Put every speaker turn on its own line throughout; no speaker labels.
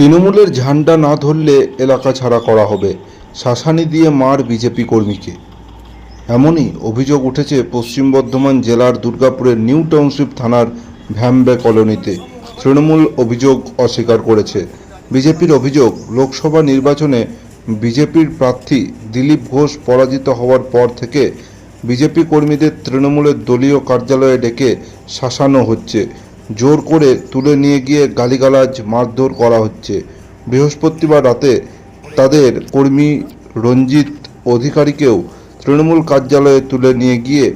তৃণমূলের ঝান্ডা না ধরলে এলাকা ছাড়া করা হবে। শাসানি দিয়ে মার বিজেপি কর্মীকে। এমনই অভিযোগ উঠেছে পশ্চিম বর্ধমান জেলার দুর্গাপুরের নিউ টাউনশিপ থানার ভ্যাম্বে কলোনিতে। তৃণমূল অভিযোগ অস্বীকার করেছে। বিজেপির অভিযোগ, লোকসভা নির্বাচনে বিজেপির প্রার্থী দিলীপ ঘোষ পরাজিত হওয়ার পর থেকে বিজেপি কর্মীদের তৃণমূলের দলীয় কার্যালয়ে ডেকে শাসানো হচ্ছে। জোর করে তুলে নিয়ে গিয়ে গালিগালাজ, মারধর করা হচ্ছে। বৃহস্পতিবার রাতে তাদের কর্মী রঞ্জিত অধিকারীকেও তৃণমূল কার্যালয়ে তুলে নিয়ে গিয়ে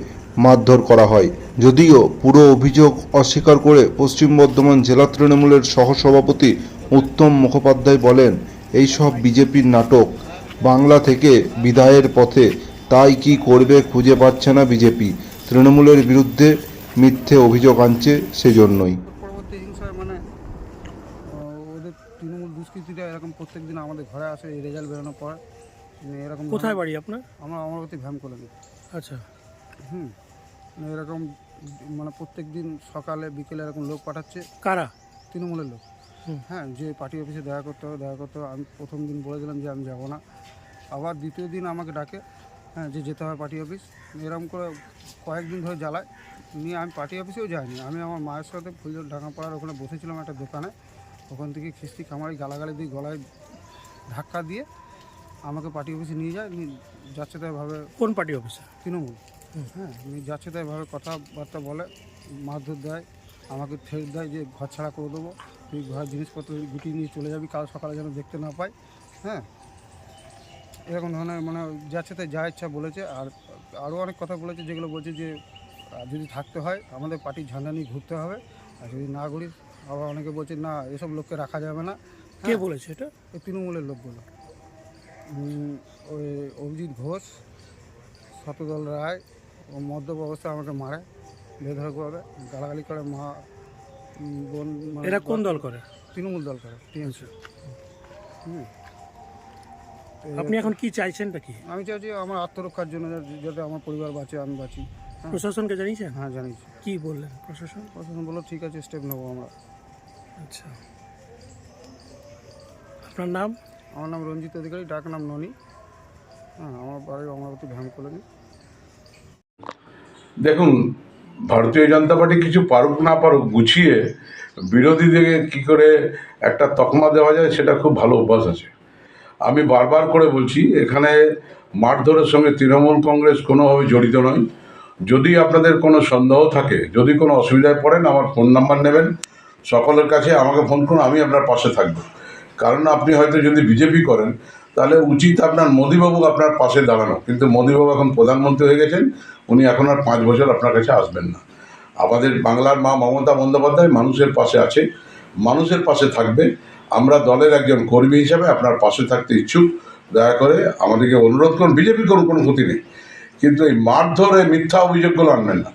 মারধর করা হয়। যদিও পুরো অভিযোগ অস্বীকার করে পশ্চিম বর্ধমান জেলা তৃণমূলের সহসভাপতি উত্তম মুখোপাধ্যায় বলেন, এই সব বিজেপির নাটক। বাংলা থেকে বিদায়ের পথে তাই কি করবে খুঁজে পাচ্ছে না বিজেপি। তৃণমূলের বিরুদ্ধে মিথ্যে অভিযোগ আনছে সেজন্যই।
পরবর্তী হিংসায় মানে ওদের তৃণমূল এরকম প্রত্যেক দিন আমাদের ঘরে আসে এই রেজাল্ট বেরোনোর পর। মানে এরকম
কোথায় বাড়ি আপনার?
আমরা অমরাবতী ভ্যাম
আচ্ছা।
হুম মানে এরকম মানে প্রত্যেক দিন সকালে বিকেলে এরকম লোক পাঠাচ্ছে।
কারা?
তৃণমূলের লোক।
হুম।
হ্যাঁ যে পার্টি অফিসে দেখা করতে হবে দেখা করতে হবে। আমি প্রথম দিন বলেছিলাম যে আমি যাব না। আবার দ্বিতীয় দিন আমাকে ডাকে হ্যাঁ যে যেতে হবে পার্টি অফিস। এরকম করে কয়েকদিন ধরে জ্বালায়। নিয়ে আমি পার্টি অফিসেও যাইনি। আমি আমার মায়ের সাথে ফুলজোর ঢাকাপাড়ার ওখানে বসেছিলাম একটা দোকানে। ওখান থেকে খিস্তি খামারি গালাগালি দিয়ে গলায় ধাক্কা দিয়ে আমাকে পার্টি অফিসে নিয়ে যায়। যাচ্ছে তাই ভাবে
কোন পার্টি অফিসে?
তৃণমূল। হ্যাঁ যাচ্ছে তাই ভাবে কথাবার্তা বলে মারধর দেয় আমাকে ঠেট দেয় যে ঘর ছাড়া করে দেবো। তুই ঘর জিনিসপত্র গুটিয়ে নিয়ে চলে যাবি কাল সকালে যেন দেখতে না পাই। হ্যাঁ এরকম ধরনের মানে যাচ্ছে তাই যা ইচ্ছা বলেছে। আর আরও অনেক কথা বলেছে যেগুলো বলছে যে যদি থাকতে হয় আমাদের পার্টির ঝান্ডা নিয়ে ঘুরতে হবে। আর যদি না ঘুরি আবার অনেকে বলছে না এসব লোককে রাখা যাবে না।
কে
হ্যাঁ,
বলেছে এটা?
এই তৃণমূলের লোকগুলো। ওই অভিজিৎ ঘোষ শতদল রায় ও মদ্যপ অবস্থায় আমাকে মারে বেধরকভাবে গালাগালি করে মা বোন মানে
এরা কোন দল করে?
তৃণমূল দল করে টিএমসি। হুম।
আপনি এখন কি চাইছেনটা কি?
আমি চাইছি আমার আত্মরক্ষার জন্য যাতে- আমার পরিবার বাঁচে আমি বাঁচি।
প্রশাসনকে জানিয়েছেন?
হ্যাঁ জানিয়েছি।
কি বললেন প্রশাসন?
প্রশাসন বলল ঠিক আছে স্টেপ নেব আমরা।
আচ্ছা। আপনার নাম?
আমার নাম রঞ্জিত অধিকারী ডাক নাম ননি। হ্যাঁ আমার বাড়ি অমরাবতী ভ্যাম কলোনি।
দেখুন ভারতীয় জনতা পার্টি কিছু পারুক না পারুক গুছিয়ে বিরোধীদেরকে কি করে একটা তকমা দেওয়া যায় সেটা খুব ভালো অভ্যাস আছে। আমি বারবার করে বলছি এখানে মারধরের সঙ্গে তৃণমূল কংগ্রেস কোনোভাবে জড়িত নয়। যদি আপনাদের কোনো সন্দেহ থাকে, যদি কোনো অসুবিধায় পড়েন, আমার ফোন নাম্বার নেবেন। সকলের কাছে আমাকে ফোন করুন, আমি আপনার পাশে থাকব। কারণ আপনি হয়তো যদি বিজেপি করেন, তাহলে উচিত আপনার মোদীবাবু আপনার পাশে দাঁড়ানো। কিন্তু মোদীবাবু এখন প্রধানমন্ত্রী হয়ে গেছেন, উনি এখন আর পাঁচ বছর আপনার কাছে আসবেন না। আমাদের বাংলার মা মমতা বন্দ্যোপাধ্যায় মানুষের পাশে আছে, মানুষের পাশে থাকবে। আমরা দলের একজন কর্মী হিসাবে আপনার পাশে থাকতে ইচ্ছুক। দয়া করে আমাদেরকে অনুরোধ করুন, বিজেপি করুন, কোনো ক্ষতি নেই। কিন্তু এই মারধরে মিথ্যা অভিযোগগুলো আনবেন না।